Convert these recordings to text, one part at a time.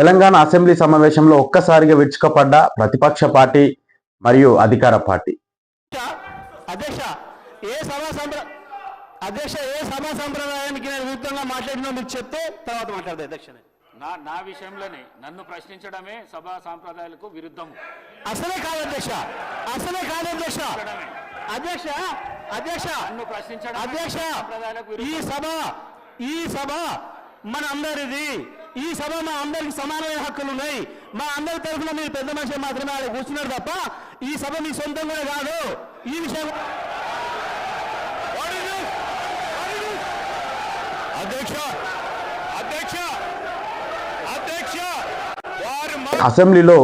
Telangana assembly సమావేశంలో ఒక్కసారిగా విరుచుకపడ్డ ప్రతిపక్ష పార్టీ మరియు అధికార పార్టీ. అధ్యక్ష ఏ సభా సంప్ర అధ్యక్ష ఏ సభా సంప్రదాయానికి నేను విరుద్ధంగా మాట్లాడినా మీరు చెప్తే తర్వాత మాట్లాడదు అధ్యక్ష. నా నా విషయంలోనే నన్ను ప్రశ్నించడమే సభా సాంప్రదాయాలకు విరుద్ధము. అసలే కాదు అధ్యక్ష అసలే కాదు అధ్యక్ష. అధ్యక్ష అధ్యక్ష నన్ను ప్రశ్నించడం అధ్యక్ష ఈ సభ ఈ సభ మన అందరిది ఈ సభ మా అందరికి సమానమైన హక్కులు ఉన్నాయి. మా అందరి తరఫున మీరు పెద్ద మనిషి మాత్రమే ఆడ కూర్చున్నారు తప్ప ఈ సభ మీ సొంతం కూడా కాదు. ఈ విషయం అధ్యక్ష అధ్యక్ష అధ్యక్ష వారు అసెంబ్లీలో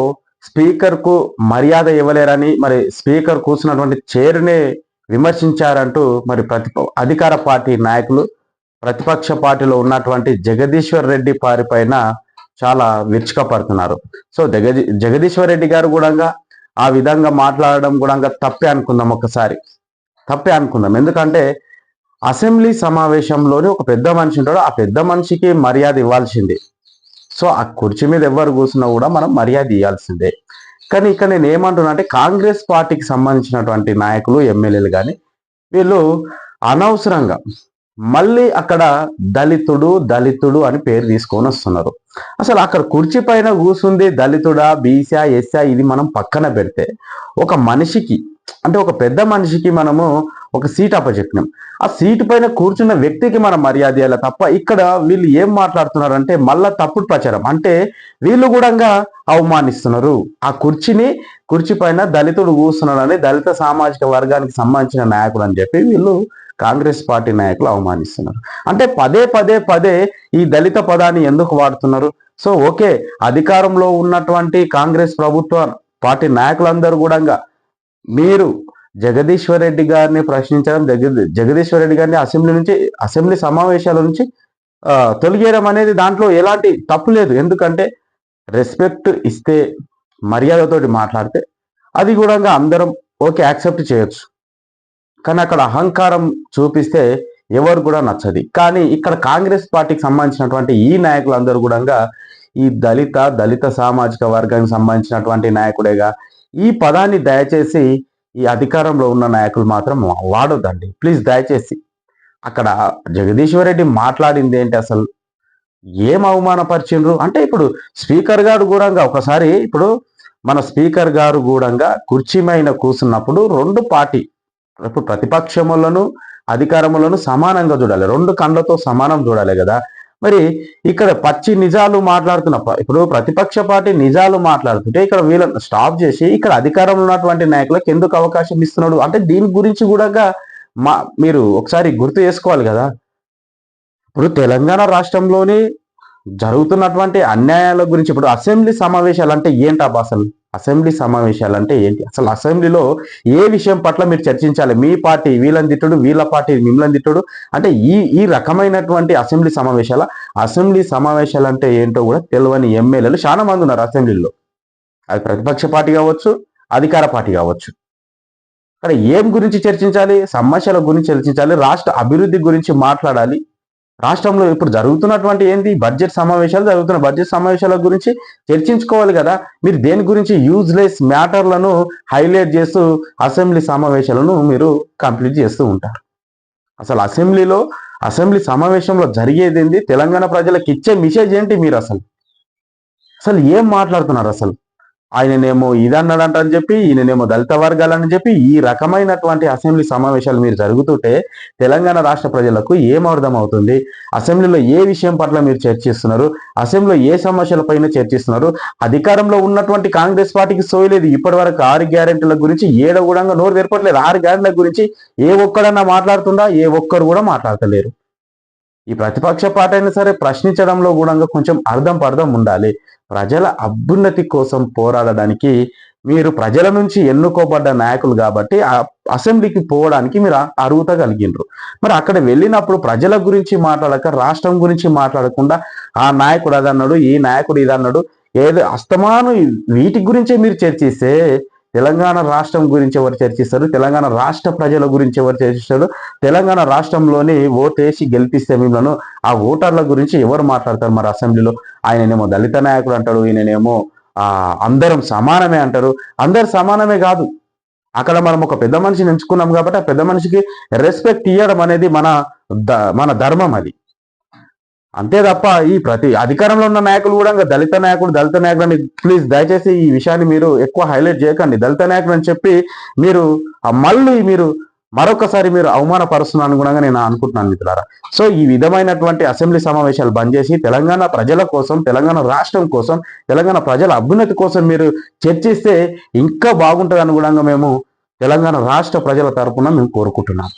స్పీకర్కు మర్యాద ఇవ్వలేరని మరి స్పీకర్ కూర్చున్నటువంటి చైర్నే విమర్శించారంటూ మరి ప్రతి అధికార పార్టీ నాయకులు ప్రతిపక్ష పార్టీలో ఉన్నటువంటి జగదీశ్వర్ రెడ్డి పారి పైన చాలా విరుచుకపడుతున్నారు. సో జగదీ జగదీశ్వర్ రెడ్డి గారు కూడా ఆ విధంగా మాట్లాడడం కూడా తప్పే అనుకుందాం ఒకసారి తప్పే అనుకుందాం. ఎందుకంటే అసెంబ్లీ సమావేశంలోని ఒక పెద్ద మనిషి ఉంటాడు. ఆ పెద్ద మనిషికి మర్యాద ఇవ్వాల్సిందే. సో ఆ కుర్చీ మీద ఎవరు కూర్చున్నా కూడా మనం మర్యాద ఇవ్వాల్సిందే. కానీ ఇక్కడ నేను ఏమంటున్నా అంటే కాంగ్రెస్ పార్టీకి సంబంధించినటువంటి నాయకులు ఎమ్మెల్యేలు కానీ వీళ్ళు అనవసరంగా మళ్ళీ అక్కడ దళితుడు దళితుడు అని పేరు తీసుకొని వస్తున్నారు. అసలు అక్కడ కుర్చీ పైన కూర్చుంది దళితుడా బీసా ఎస్సా ఇది మనం పక్కన పెడితే ఒక మనిషికి అంటే ఒక పెద్ద మనిషికి మనము ఒక సీట్ అప్పచెప్పినాం. ఆ సీటు పైన కూర్చున్న వ్యక్తికి మనం మర్యాద ఇవ్వాలి తప్ప ఇక్కడ వీళ్ళు ఏం మాట్లాడుతున్నారంటే మళ్ళా తప్పుడు ప్రచారం. అంటే వీళ్ళు కూడా అవమానిస్తున్నారు. ఆ కుర్చీని కుర్చీ పైన దళితుడు కూర్చున్నాడని దళిత సామాజిక వర్గానికి సంబంధించిన నాయకుడు అని చెప్పి వీళ్ళు కాంగ్రెస్ పార్టీ నాయకులు అవమానిస్తున్నారు. అంటే పదే పదే పదే ఈ దళిత పదాన్ని ఎందుకు వాడుతున్నారు? సో ఓకే అధికారంలో ఉన్నటువంటి కాంగ్రెస్ ప్రభుత్వ పార్టీ నాయకులందరూ కూడా మీరు జగదీశ్వర్ రెడ్డి గారిని ప్రశ్నించడం జగదీశ్వర్ రెడ్డి గారిని అసెంబ్లీ నుంచి అసెంబ్లీ సమావేశాల నుంచి తొలగేయడం అనేది దాంట్లో ఎలాంటి తప్పు లేదు. ఎందుకంటే రెస్పెక్ట్ ఇస్తే మర్యాదతోటి మాట్లాడితే అది కూడా అందరం ఓకే యాక్సెప్ట్ చేయొచ్చు. కానీ అక్కడ అహంకారం చూపిస్తే ఎవరు కూడా నచ్చది. కానీ ఇక్కడ కాంగ్రెస్ పార్టీకి సంబంధించినటువంటి ఈ నాయకులందరూ కూడా ఈ దళిత దళిత సామాజిక వర్గానికి సంబంధించినటువంటి నాయకుడేగా ఈ పదాన్ని దయచేసి ఈ అధికారంలో ఉన్న నాయకులు మాత్రం వాడొద్దండి. ప్లీజ్ దయచేసి అక్కడ జగదీశ్వర్ రెడ్డి మాట్లాడింది ఏంటి అసలు? ఏం అవమానపరిచిండ్రు? అంటే ఇప్పుడు స్పీకర్ గారు కూడా ఒకసారి ఇప్పుడు మన స్పీకర్ గారు కూడా కుర్చీ మీద కూర్చున్నప్పుడు రెండు పార్టీ ఇప్పుడు ప్రతిపక్షములను అధికారములను సమానంగా చూడాలి. రెండు కండ్లతో సమానం చూడాలి కదా మరి ఇక్కడ పచ్చి నిజాలు మాట్లాడుతున్న ఇప్పుడు ప్రతిపక్ష పార్టీ నిజాలు మాట్లాడుతుంటే ఇక్కడ వీళ్ళని స్టాప్ చేసి ఇక్కడ అధికారంలో ఉన్నటువంటి నాయకులకు ఎందుకు అవకాశం ఇస్తున్నాడు? అంటే దీని గురించి కూడా మా మీరు ఒకసారి గుర్తు చేసుకోవాలి కదా. ఇప్పుడు తెలంగాణ రాష్ట్రంలోని జరుగుతున్నటువంటి అన్యాయాల గురించి ఇప్పుడు అసెంబ్లీ సమావేశాలు అంటే ఏంటి అసలు? అసెంబ్లీ సమావేశాలు అంటే ఏంటి? అసలు అసెంబ్లీలో ఏ విషయం పట్ల మీరు చర్చించాలి? మీ పార్టీ వీళ్ళని తిట్టుడు వీళ్ళ పార్టీ మిమ్మల్ని తిట్టుడు? అంటే ఈ ఈ రకమైనటువంటి అసెంబ్లీ సమావేశాల అసెంబ్లీ సమావేశాలు అంటే ఏంటో కూడా తెలియని ఎమ్మెల్యేలు చాలా మంది ఉన్నారు అసెంబ్లీలో. అది ప్రతిపక్ష పార్టీ కావచ్చు అధికార పార్టీ కావచ్చు. అక్కడ ఏం గురించి చర్చించాలి? సమస్యల గురించి చర్చించాలి? రాష్ట్ర అభివృద్ధి గురించి మాట్లాడాలి? రాష్ట్రంలో ఇప్పుడు జరుగుతున్నటువంటి ఏంది? బడ్జెట్ సమావేశాలు జరుగుతున్న బడ్జెట్ సమావేశాల గురించి చర్చించుకోవాలి కదా. మీరు దేని గురించి యూజ్లెస్ మ్యాటర్లను హైలైట్ చేస్తూ అసెంబ్లీ సమావేశాలను మీరు కంప్లీట్ చేస్తూ ఉంటారు? అసలు అసెంబ్లీలో అసెంబ్లీ సమావేశంలో జరిగేది ఏంది? తెలంగాణ ప్రజలకు ఇచ్చే మెసేజ్ ఏంటి మీరు అసలు? అసలు ఏం మాట్లాడుతున్నారు అసలు? ఆయననేమో ఇది అన్నాడంట అని చెప్పి ఈయననేమో దళిత వర్గాలని చెప్పి ఈ రకమైనటువంటి అసెంబ్లీ సమావేశాలు మీరు జరుగుతుంటే తెలంగాణ రాష్ట్ర ప్రజలకు ఏం అవుతుంది అసెంబ్లీలో ఏ విషయం పట్ల మీరు చర్చిస్తున్నారు? అసెంబ్లీలో ఏ సమస్యలపైన చర్చిస్తున్నారు? అధికారంలో ఉన్నటువంటి కాంగ్రెస్ పార్టీకి సోయలేదు. ఇప్పటి వరకు ఆరు గ్యారెంటీల గురించి ఏడ కూడా నోరు తెరపట్లేదు. ఆరు గ్యారెంటీల గురించి ఏ ఒక్కడన్నా మాట్లాడుతుందా? ఏ ఒక్కరు కూడా మాట్లాడతలేరు. ఈ ప్రతిపక్ష పార్టీ అయినా సరే ప్రశ్నించడంలో కూడా కొంచెం అర్థం పర్థం ఉండాలి. ప్రజల అభ్యున్నతి కోసం పోరాడడానికి మీరు ప్రజల నుంచి ఎన్నుకోబడ్డ నాయకులు కాబట్టి ఆ అసెంబ్లీకి పోవడానికి మీరు అర్హత కలిగినరు మరి అక్కడ వెళ్ళినప్పుడు ప్రజల గురించి మాట్లాడక రాష్ట్రం గురించి మాట్లాడకుండా ఆ నాయకుడు అదన్నాడు ఈ నాయకుడు ఇది అన్నాడు ఏదో అస్తమాను వీటి గురించే మీరు చర్చిస్తే తెలంగాణ రాష్ట్రం గురించి ఎవరు చర్చిస్తారు? తెలంగాణ రాష్ట్ర ప్రజల గురించి ఎవరు చర్చిస్తారు? తెలంగాణ రాష్ట్రంలోని ఓటేసి గెలిపిస్తే మిమ్మల్ని ఆ ఓటర్ల గురించి ఎవరు మాట్లాడతారు మరి అసెంబ్లీలో? ఆయననేమో దళిత నాయకుడు అంటాడు ఈయననేమో అందరం సమానమే అంటారు అందరు సమానమే కాదు. అక్కడ మనం ఒక పెద్ద మనిషిని ఎంచుకున్నాం కాబట్టి ఆ పెద్ద మనిషికి రెస్పెక్ట్ ఇవ్వడం అనేది మన ద- మన ధర్మం అది. అంతే తప్ప ఈ ప్రతి అధికారంలో ఉన్న నాయకులు కూడా ఇంకా దళిత నాయకుడు దళిత నాయకుడు అని ప్లీజ్ దయచేసి ఈ విషయాన్ని మీరు ఎక్కువ హైలైట్ చేయకండి. దళిత నాయకుడు అని చెప్పి మీరు మళ్ళీ మీరు మరొకసారి మీరు అవమానపరుస్తున్న అనుగుణంగా నేను అనుకుంటున్నాను మిత్రులారా. సో ఈ విధమైనటువంటి అసెంబ్లీ సమావేశాలు బంద్ చేసి తెలంగాణ ప్రజల కోసం తెలంగాణ రాష్ట్రం కోసం తెలంగాణ ప్రజల అభ్యున్నతి కోసం మీరు చర్చిస్తే ఇంకా బాగుంటుంది అనుగుణంగా మేము తెలంగాణ రాష్ట్ర ప్రజల తరపున మేము కోరుకుంటున్నాం.